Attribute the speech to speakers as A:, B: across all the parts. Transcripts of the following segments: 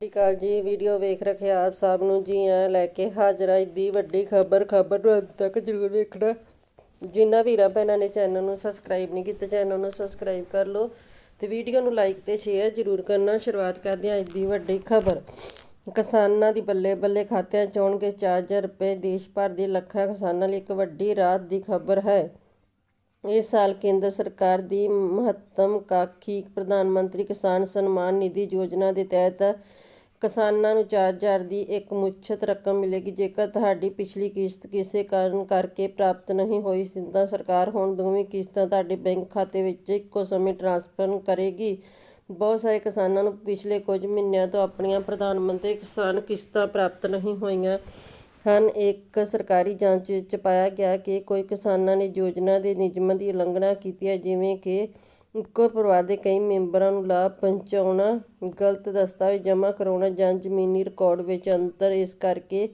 A: ਸਤਿ ਸ਼੍ਰੀ ਅਕਾਲ ਜੀ, ਵੀਡੀਓ ਵੇਖ ਰੱਖੇ ਆਪ ਸਭ ਨੂੰ। ਜੀ ਆ ਲੈ ਕੇ ਹਾਜ਼ਰ ਆ ਦੀ ਵੱਡੀ ਖਬਰ ਖਬਰ ਨੂੰ ਅੰਤ ਤੱਕ ਜ਼ਰੂਰ ਵੇਖਣਾ। ਜਿਨ੍ਹਾਂ ਵੀਰਾਂ ਭੈਣਾਂ ਨੇ ਚੈਨਲ ਨੂੰ ਸਬਸਕ੍ਰਾਈਬ ਨਹੀਂ ਕੀਤਾ ਚੈਨਲ ਨੂੰ ਸਬਸਕ੍ਰਾਈਬ ਕਰ ਲਓ ਤੇ ਵੀਡੀਓ ਨੂੰ ਲਾਈਕ ਤੇ ਸ਼ੇਅਰ ਜ਼ਰੂਰ ਕਰਨਾ। ਸ਼ੁਰੂਆਤ ਕਰਦੇ ਹਾਂ ਦੀ ਵੱਡੀ ਖਬਰ। ਕਿਸਾਨਾਂ ਦੀ ਬੱਲੇ ਬੱਲੇ ਖਾਤਿਆਂ ਚ ਆਉਣਗੇ 4000 ਰੁਪਏ ਦੇਸ਼ ਭਰ ਦੇ ਲੱਖਾਂ ਕਿਸਾਨਾਂ ਲਈ ਇੱਕ ਵੱਡੀ ਰਾਹਤ ਦੀ ਖਬਰ ਹੈ। ਇਸ ਸਾਲ ਕੇਂਦਰ ਸਰਕਾਰ ਦੀ ਮਹੱਤਵਕਾਂਖੀ ਪ੍ਰਧਾਨ ਮੰਤਰੀ ਕਿਸਾਨ ਸਨਮਾਨ ਨਿਧੀ ਯੋਜਨਾ ਦੇ ਤਹਿਤ ਕਿਸਾਨਾਂ ਨੂੰ 4000 ਦੀ ਇੱਕ ਮੁੱਛਤ ਰਕਮ ਮਿਲੇਗੀ। ਜੇਕਰ ਤੁਹਾਡੀ ਪਿਛਲੀ ਕਿਸ਼ਤ ਕਿਸੇ ਕਾਰਨ ਕਰਕੇ ਪ੍ਰਾਪਤ ਨਹੀਂ ਹੋਈ ਤਾਂ ਸਰਕਾਰ ਹੁਣ ਦੋਵੇਂ ਕਿਸ਼ਤਾਂ ਤੁਹਾਡੇ ਬੈਂਕ ਖਾਤੇ ਵਿੱਚ ਇੱਕੋ ਸਮੇਂ ਟ੍ਰਾਂਸਫਰ ਕਰੇਗੀ। ਬਹੁਤ ਸਾਰੇ ਕਿਸਾਨਾਂ ਨੂੰ ਪਿਛਲੇ ਕੁਝ ਮਹੀਨਿਆਂ ਤੋਂ ਆਪਣੀਆਂ ਪ੍ਰਧਾਨ ਮੰਤਰੀ ਕਿਸਾਨ ਕਿਸ਼ਤਾਂ ਪ੍ਰਾਪਤ ਨਹੀਂ ਹੋਈਆਂ। ਹਨ। ਇੱਕ ਸਰਕਾਰੀ ਜਾਂਚ ਵਿੱਚ ਪਾਇਆ ਗਿਆ ਕਿ ਕੋਈ ਕਿਸਾਨਾਂ ਨੇ ਯੋਜਨਾ ਦੇ ਨਿਯਮਾਂ ਦੀ ਉਲੰਘਣਾ ਕੀਤੀ ਹੈ, ਜਿਵੇਂ ਕਿ ਇੱਕੋ ਪਰਿਵਾਰ ਦੇ ਕਈ ਮੈਂਬਰਾਂ ਨੂੰ ਲਾਭ ਪਹੁੰਚਾਉਣਾ, ਗਲਤ ਦਸਤਾਵੇਜ਼ ਜਮ੍ਹਾਂ ਕਰਾਉਣਾ ਜਾਂ ਜ਼ਮੀਨੀ ਰਿਕਾਰਡ ਵਿੱਚ ਅੰਤਰ। ਇਸ ਕਰਕੇ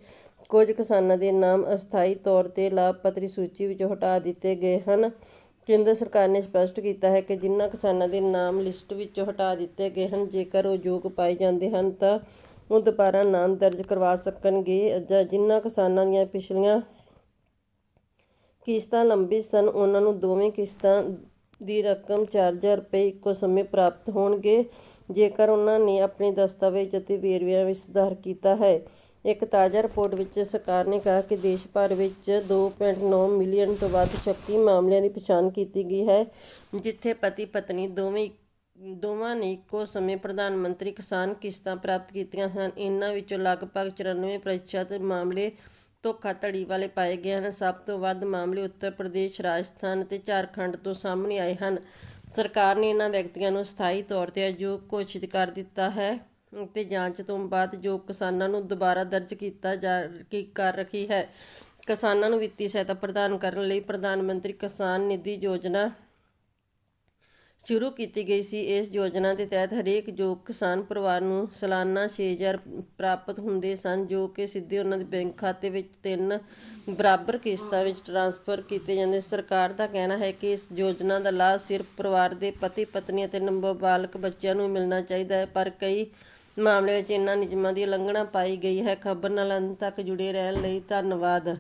A: ਕੁਝ ਕਿਸਾਨਾਂ ਦੇ ਨਾਮ ਅਸਥਾਈ ਤੌਰ ਤੇ ਲਾਭਪਾਤਰੀ ਸੂਚੀ ਵਿੱਚੋਂ ਹਟਾ ਦਿੱਤੇ ਗਏ ਹਨ। ਕੇਂਦਰ ਸਰਕਾਰ ਨੇ ਸਪਸ਼ਟ ਕੀਤਾ ਹੈ ਕਿ ਜਿਨ੍ਹਾਂ ਕਿਸਾਨਾਂ ਦੇ ਨਾਮ ਲਿਸਟ ਵਿੱਚੋਂ ਹਟਾ ਦਿੱਤੇ ਗਏ ਹਨ, ਜੇਕਰ ਉਹ ਯੋਗ ਪਾਏ ਜਾਂਦੇ ਹਨ ਤਾਂ ਉਹ ਦੁਬਾਰਾ ਨਾਮ ਦਰਜ ਕਰਵਾ ਸਕਣਗੇ। ਜਾਂ ਜਿਨ੍ਹਾਂ ਕਿਸਾਨਾਂ ਦੀਆਂ ਪਿਛਲੀਆਂ ਕਿਸ਼ਤਾਂ ਲੰਬੀ ਸਨ, ਉਹਨਾਂ ਨੂੰ ਦੋਵੇਂ ਕਿਸ਼ਤਾਂ ਦੀ ਰਕਮ 4000 ਰੁਪਏ ਇੱਕੋ ਸਮੇਂ ਪ੍ਰਾਪਤ ਹੋਣਗੇ, ਜੇਕਰ ਉਹਨਾਂ ਨੇ ਆਪਣੇ ਦਸਤਾਵੇਜ਼ ਅਤੇ ਵੇਰਵਿਆਂ ਵਿੱਚ ਸੁਧਾਰ ਕੀਤਾ ਹੈ। ਇੱਕ ਤਾਜ਼ਾ ਰਿਪੋਰਟ ਵਿੱਚ ਸਰਕਾਰ ਨੇ ਕਿਹਾ ਕਿ ਦੇਸ਼ ਭਰ ਵਿੱਚ 2.9 ਮਿਲੀਅਨ ਤੋਂ ਵੱਧ ਸ਼ੱਕੀ ਮਾਮਲਿਆਂ ਦੀ ਪਛਾਣ ਕੀਤੀ ਗਈ ਹੈ, ਜਿੱਥੇ ਪਤੀ ਪਤਨੀ ਦੋਵੇਂ ਦੋਵਾਂ ਨੇ ਇੱਕੋ ਸਮੇਂ ਪ੍ਰਧਾਨ ਮੰਤਰੀ ਕਿਸਾਨ ਕਿਸ਼ਤਾਂ ਪ੍ਰਾਪਤ ਕੀਤੀਆਂ ਸਨ। ਇਨ੍ਹਾਂ ਵਿੱਚੋਂ ਲਗਭਗ 94% ਮਾਮਲੇ ਧੋਖਾਧੜੀ ਵਾਲੇ ਪਾਏ ਗਏ ਹਨ। ਸਭ ਤੋਂ ਵੱਧ ਮਾਮਲੇ ਉੱਤਰ ਪ੍ਰਦੇਸ਼, ਰਾਜਸਥਾਨ ਅਤੇ ਝਾਰਖੰਡ ਤੋਂ ਸਾਹਮਣੇ ਆਏ ਹਨ। ਸਰਕਾਰ ਨੇ ਇਹਨਾਂ ਵਿਅਕਤੀਆਂ ਨੂੰ ਸਥਾਈ ਤੌਰ ਤੇ ਅਯੋਗ ਘੋਸ਼ਿਤ ਕਰ ਦਿੱਤਾ ਹੈ ਤੇ ਜਾਂਚ ਤੋਂ ਬਾਅਦ ਜੋ ਕਿਸਾਨਾਂ ਨੂੰ ਦੁਬਾਰਾ ਦਰਜ ਕੀਤਾ ਜਾ ਕੀ, ਕਰ ਰਹੀ ਹੈ, ਕਿਸਾਨਾਂ ਨੂੰ ਵਿੱਤੀ ਸਹਾਇਤਾ ਪ੍ਰਦਾਨ ਕਰਨ ਲਈ ਪ੍ਰਧਾਨ ਮੰਤਰੀ ਕਿਸਾਨ ਨਿਧੀ ਯੋਜਨਾ ਸ਼ੁਰੂ ਕੀਤੀ ਗਈ ਸੀ। ਇਸ ਯੋਜਨਾ ਦੇ ਤਹਿਤ ਹਰੇਕ ਯੋਗ ਕਿਸਾਨ ਪਰਿਵਾਰ ਨੂੰ ਸਾਲਾਨਾ 6000 ਪ੍ਰਾਪਤ ਹੁੰਦੇ ਸਨ, ਜੋ ਕਿ ਸਿੱਧੇ ਉਹਨਾਂ ਦੇ ਬੈਂਕ ਖਾਤੇ ਵਿੱਚ ਤਿੰਨ ਬਰਾਬਰ ਕਿਸ਼ਤਾਂ ਵਿੱਚ ਟ੍ਰਾਂਸਫਰ ਕੀਤੇ ਜਾਂਦੇ ਸਰਕਾਰ ਦਾ ਕਹਿਣਾ ਹੈ ਕਿ ਇਸ ਯੋਜਨਾ ਦਾ ਲਾਭ ਸਿਰਫ ਪਰਿਵਾਰ ਦੇ ਪਤੀ, ਪਤਨੀ ਅਤੇ ਨਾਬਾਲਗ ਬੱਚਿਆਂ ਨੂੰ ਮਿਲਣਾ ਚਾਹੀਦਾ ਹੈ, ਪਰ ਕਈ ਮਾਮਲੇ ਵਿੱਚ ਇਹਨਾਂ ਨਿਯਮਾਂ ਦੀ ਉਲੰਘਣਾ ਪਾਈ ਗਈ ਹੈ। ਖਬਰ ਨਾਲ ਅੰਤ ਤੱਕ ਜੁੜੇ ਰਹਿਣ ਲਈ ਧੰਨਵਾਦ।